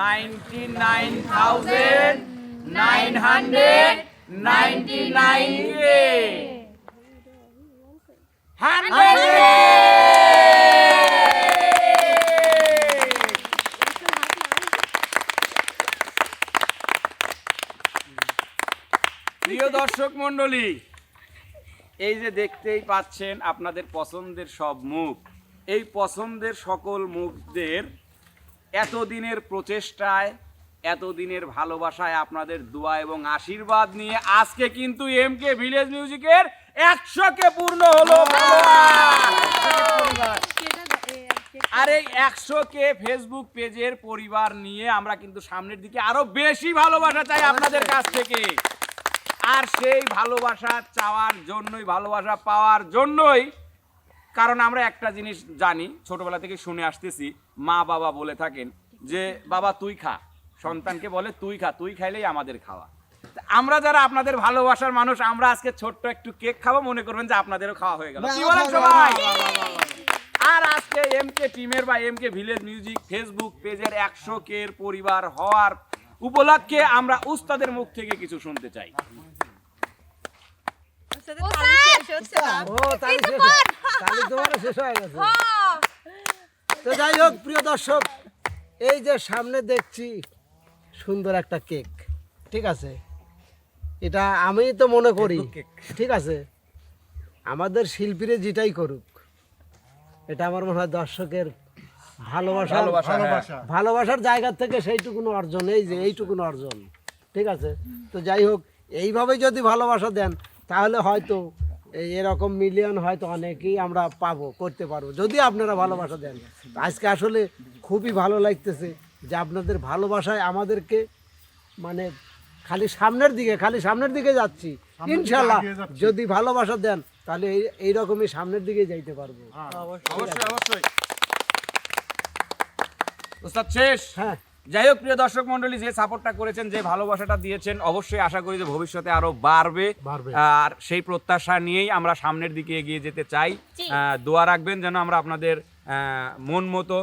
Ninety nine thousand nine hundred ninety nine কে প্রিয় দর্শক মণ্ডলী, এই যে দেখতেই পাচ্ছেন আপনাদের পছন্দের সব মুখ, এই পছন্দের সকল মুখদের এতদিনের প্রচেষ্টায়, এতদিনের ভালোবাসায় আপনাদের দোয়া এবং আশীর্বাদ নিয়ে আজকে কিন্তু এম কে ভিলেজ মিউজিকের একশো কে পূর্ণ হলো আরে একশো কে ফেসবুক পেজের পরিবার নিয়ে আমরা কিন্তু সামনের দিকে আরও বেশি ভালোবাসা চাই আপনাদের কাছ থেকে। আর সেই ভালোবাসা চাওয়ার জন্যই, ভালোবাসা পাওয়ার জন্যই কারণ আমরা একটা জিনিস জানি ছোটবেলা থেকে শুনে আসতেছি মা বাবা বলে থাকেন যে বাবা তুই খা। সন্তানকে বলে তুই খা। তুই খাইলেই আমাদের খাওয়া। আমরা যারা আপনাদের ভালোবাসার মানুষ আমরা আজকে ছোট্ট একটু কেক খাব মনে করবেন যে আপনাদেরও খাওয়া হয়ে গেল। কি বলেন সবাই? আর আজকে এম কে টিমের বা M K village music Facebook পেজের একশো কে এর পরিবার হওয়ার উপলক্ষে আমরা উস্তাদের মুখ থেকে কিছু শুনতে চাই। ও তাহলে শেষ তাহলে তোমার শেষ হয়ে গেছে। তো যাই হোক প্রিয় দর্শক এই যে সামনে দেখছি সুন্দর একটা কেক ঠিক আছে? এটা আমি তো মনে করি ঠিক আছে? আমাদের শিল্পীরা যেটাই করুক এটা আমার মনে হয় দর্শকের ভালোবাসা ভালোবাসা, হ্যাঁ। ভালোবাসার জায়গা থেকে সেইটুকুন অর্জন এই যে এইটুকুন অর্জন ঠিক আছে? তো যাই হোক এইভাবে যদি ভালোবাসা দেন তাহলে হয়তো এই এরকম মিলিয়ন হয়তো অনেকেই আমরা পাবো করতে পারব। যদি আপনারা ভালোবাসা দেন। আজকে আসলে খুবই ভালো লাগতেছে যে আপনাদের ভালোবাসায় আমাদেরকে মানে খালি সামনের দিকে খালি সামনের দিকে যাচ্ছি। ইনশাল্লাহ যদি ভালোবাসা দেন তাহলে এই এইরকমই সামনের দিকে যাইতে পারব। অবশ্যই অবশ্যই শেষ। হ্যাঁ। যাই হোক প্রিয় দর্শক মন্ডলী যে সাপোর্টটা করেছেন যে ভালোবাসাটা দিয়েছেন অবশ্যই আশা করি যে ভবিষ্যতে আরও বাড়বে। আর সেই প্রত্যাশা নিয়েই আমরা সামনের দিকে এগিয়ে যেতে চাই। দোয়া রাখবেন যেন আমরা আপনাদের মন মতো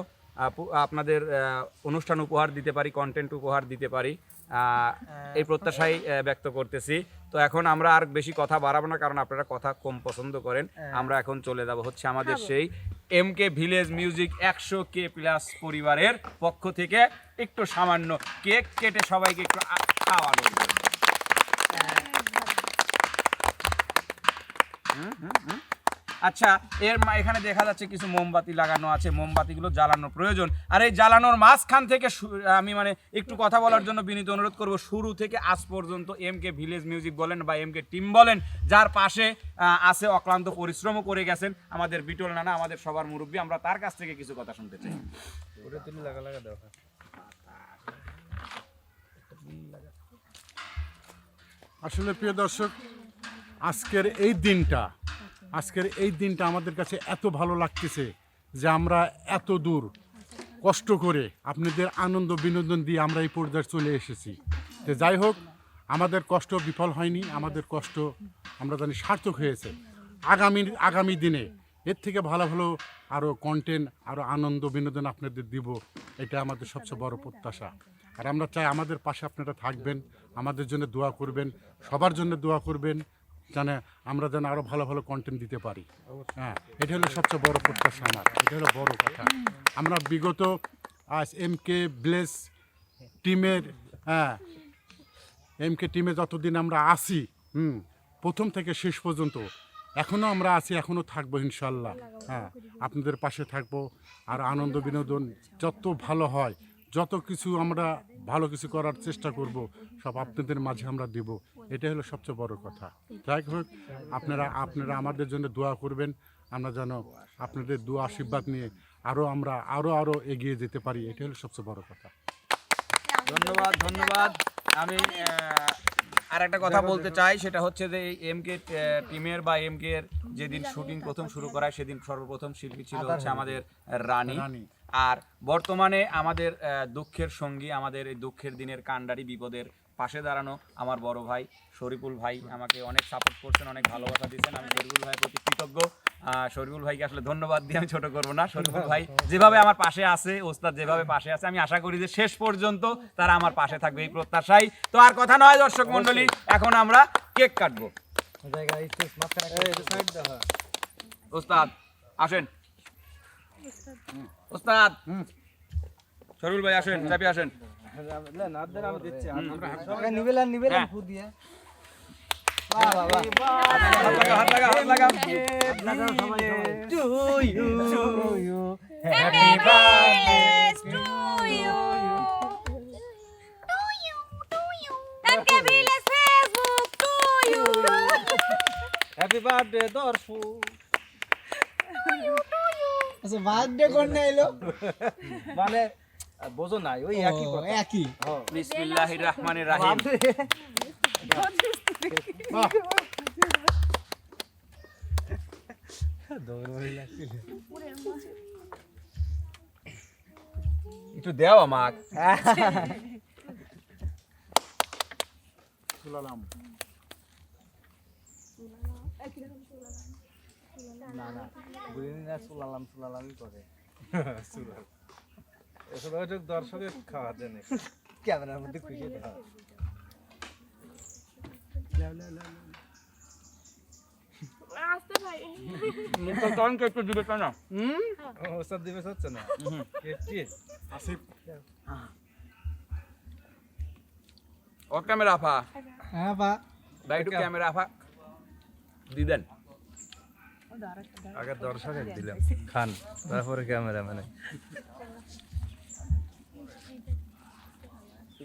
আপনাদের আহ, অনুষ্ঠান উপহার দিতে পারি কন্টেন্ট উপহার দিতে পারি। আহ, এই প্রত্যাশাই ব্যক্ত করতেছি। তো এখন আমরা আর বেশি কথা বাড়াবো না কারণ আপনারা কথা কম পছন্দ করেন। আমরা এখন চলে যাব হচ্ছে আমাদের সেই এম কে ভিলেজ মিউজিক একশো কে প্লাস পরিবারের পক্ষ থেকে একটু সামান্য কেক কেটে সবাইকে একটু খাওয়ানো হুম, হুম, হুম। আচ্ছা এর মা- এখানে দেখা যাচ্ছে কিছু মোমবাতি লাগানো আছে মোমবাতিগুলো জ্বালানো প্রয়োজন। আর এই জ্বালানোর মাঝখান থেকে আমি মানে একটু কথা বলার জন্য বিনীত অনুরোধ করব শুরু থেকে আজ পর্যন্ত এম কে ভিলেজ মিউজিক বলেন বা এম কে টিম বলেন যার পাশে আছে অক্লান্ত পরিশ্রমও করে গেছেন আমাদের বিটল নানা আমাদের সবার মুরব্বী। আমরা তার কাছ থেকে কিছু কথা শুনতে চাই। আসলে প্রিয় দর্শক আজকের এই দিনটা আজকের এই দিনটা আমাদের কাছে এত ভালো লাগতেছে যে আমরা এত দূর কষ্ট করে আপনাদের আনন্দ বিনোদন দিয়ে আমরা এই পর্যায়ে চলে এসেছি। তো যাই হোক, আমাদের কষ্ট বিফল হয়নি, আমাদের কষ্ট আমরা জানি সার্থক হয়েছে। আগামী আগামী দিনে এর থেকে ভালো ভালো আরও কন্টেন্ট আরও আনন্দ বিনোদন আপনাদের দিব, এটা আমাদের সবচেয়ে বড় প্রত্যাশা। আর আমরা চাই আমাদের পাশে আপনারা থাকবেন, আমাদের জন্য দোয়া করবেন, সবার জন্য দোয়া করবেন যেন আমরা যেন আরও ভালো ভালো কন্টেন্ট দিতে পারি। হ্যাঁ এটা হলো সবচেয়ে বড় প্রত্যাশা আমার এটা হলো বড় কথা। আমরা বিগত আজ এম কে ব্লেস টিমের হ্যাঁ এম কে টিমে যতদিন আমরা আসি হুম প্রথম থেকে শেষ পর্যন্ত এখনও আমরা আছি এখনও থাকব ইনশাল্লাহ হ্যাঁ আপনাদের পাশে থাকব আর আনন্দ বিনোদন যত ভালো হয় যত কিছু আমরা ভালো কিছু করার চেষ্টা করব সব আপনাদের মাঝে আমরা দেব। এটা হলো সবচেয়ে বড় কথা। যাই হোক আপনারা আপনারা আমাদের জন্য দোয়া করবেন। আমরা যেন আপনাদের দোয়া আশীর্বাদ নিয়ে আরও আমরা আরও আরও এগিয়ে যেতে পারি এটা হলো সবচেয়ে বড় কথা। ধন্যবাদ ধন্যবাদ। আমি আর একটা কথা বলতে চাই সেটা হচ্ছে যে এই এম কে টিমের বা এম কে এর যেদিন শুটিং প্রথম শুরু করায় সেদিন সর্বপ্রথম শিল্পী ছিল হচ্ছে আমাদের রানী। রানী। আর বর্তমানে আমাদের দুঃখের সঙ্গী আমাদের এই দুঃখের দিনের কাণ্ডারি বিপদের পাশে দাঁড়ানো আমার বড় ভাই শরীফুল ভাই আমাকে অনেক সাপোর্ট করছেন অনেক ভালোবাসা দিচ্ছেন। আমি শরীফুল ভাইয়ের প্রতি কৃতজ্ঞ। শরীফুল ভাইকে আসলে ধন্যবাদ দিয়ে আমি ছোট করব না। শরীফুল ভাই যেভাবে আমার পাশে আছে ওস্তাদ যেভাবে পাশে আছে আমি আশা করি যে শেষ পর্যন্ত তারা আমার পাশে থাকবে এই প্রত্যাশাই। তো আর কথা নয় দর্শক মন্ডলী এখন আমরা কেক কাটবো। ওস্তাদ আসেন। ওস্তাদ। শরীফুল ভাই আসেন চাপি আসেন। নিবেলান নিবেলান হ্যাঁ। ফু দিয়ে হাত লাগা হাত লাগা হাত লাগা Happy birthday to you. To you, to you. MK Village Facebook to you. Happy birthday Darshu To you, to you. আচ্ছা বার্থডে কোন এলো মানে আহ, বোঝো নাই ওই একই কথা। একই। বিসমিল্লাহির রহমানির রাহিম। একটু দেও আমাক। চুলালাম বুঝিনি না চুলালাম চুলালামই করে। এসব দর্শকের খাওয়া ক্যামেরার মধ্যে খুশি ও ক্যামেরা আফা। হ্যাঁ বা একটু ক্যামেরা আফা। দিদেন আগে দর্শকের দিলাম খান তারপরে ক্যামেরা মানে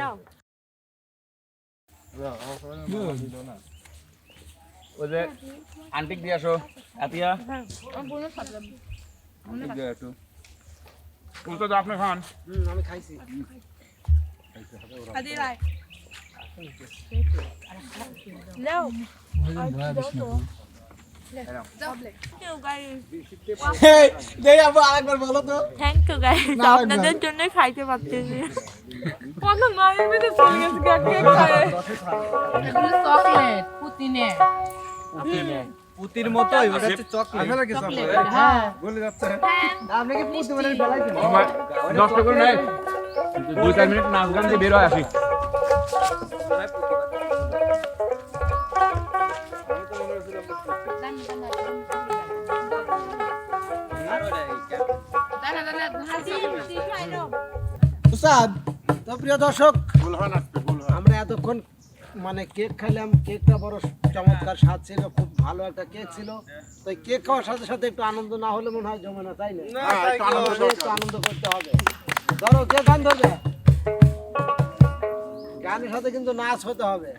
নাও ওই যে আন্টিক দিয়ে আসো আতিয়া একটু তো আপনি খান আমি খাইছি নাও থ্যাংক ইউ গাইস আপনাদের জন্য খাইতে পারতেছি। কত মায়ের ভিতরে চলে গেছে কেক খায়? চকলেট পুতিনে। পুতির মতোই ওটা হচ্ছে চকলেট। আসলে কি চকলেট? চকলেট হ্যাঁ। বলে যাচ্ছে। হ্যাঁ আপনি কি পুতি মানে ফেলাইছেন নষ্ট করে নাই। দুই চার মিনিট নাচ গান দিয়ে বের হয় আসি। উস্তাদ তো প্রিয় দর্শক আমরা এতক্ষণ মানে কেক খাইলাম কেকটা বড় চমৎকার স্বাদ ছিল খুব ভালো একটা কেক ছিল। তো কেক খাওয়ার সাথে সাথে একটু আনন্দ না হলে মনে হয় জমে না তাই না? একটু। আনন্দ করতে হবে। ধরো কে গান ধরবে গানের সাথে কিন্তু নাচ হতে হবে।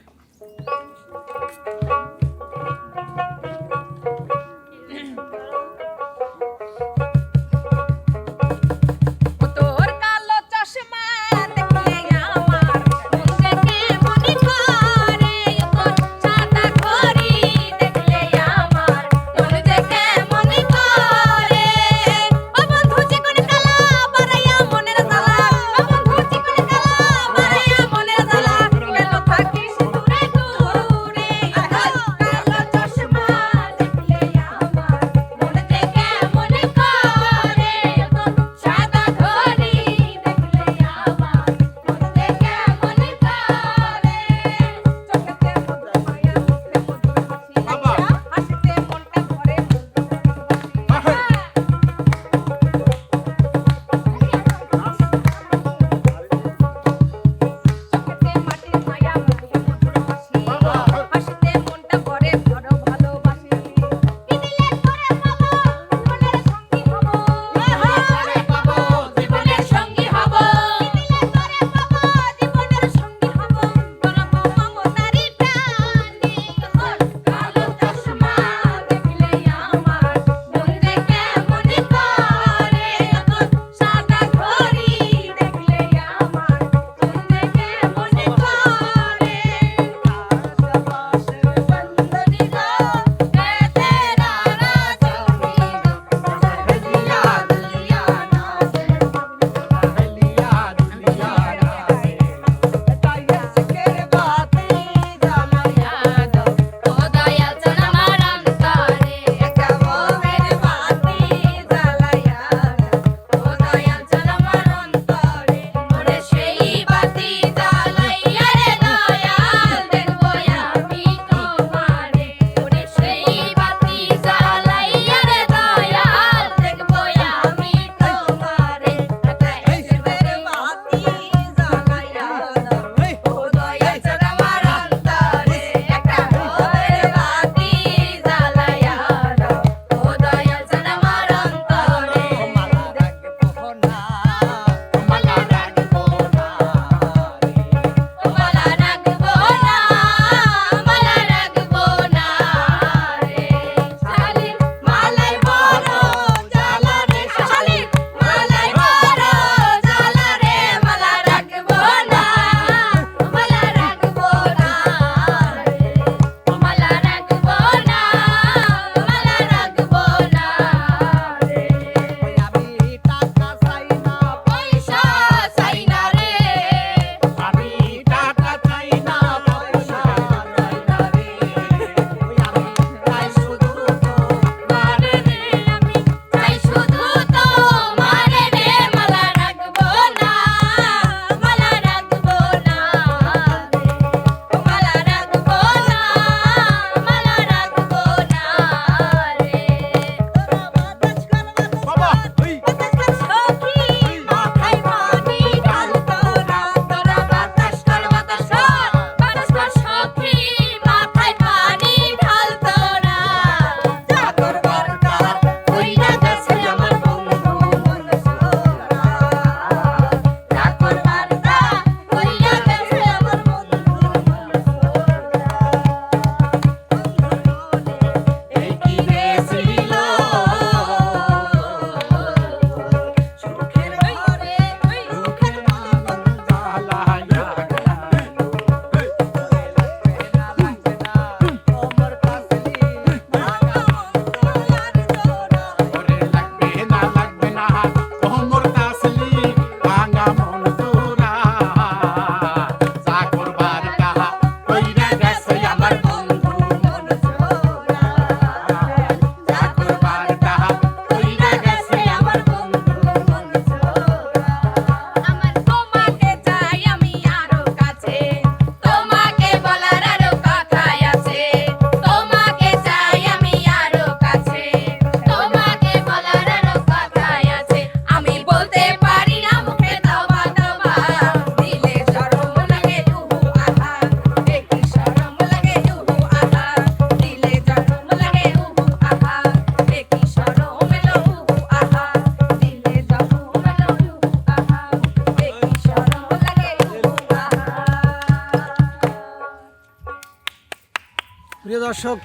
দর্শক,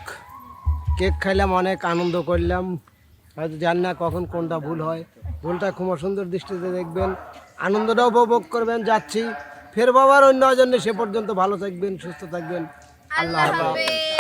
কেক খাইলাম, অনেক আনন্দ করলাম। হয়তো জান না কখন কোনটা ভুল হয়। ভুলটা খুব সুন্দর দৃষ্টিতে দেখবেন। আনন্দটা উপভোগ করবেন, যাচ্ছি। ফের বাবার অন্য জন্য সে পর্যন্ত ভালো থাকবেন, সুস্থ থাকবেন। আল্লাহ হাফেজ।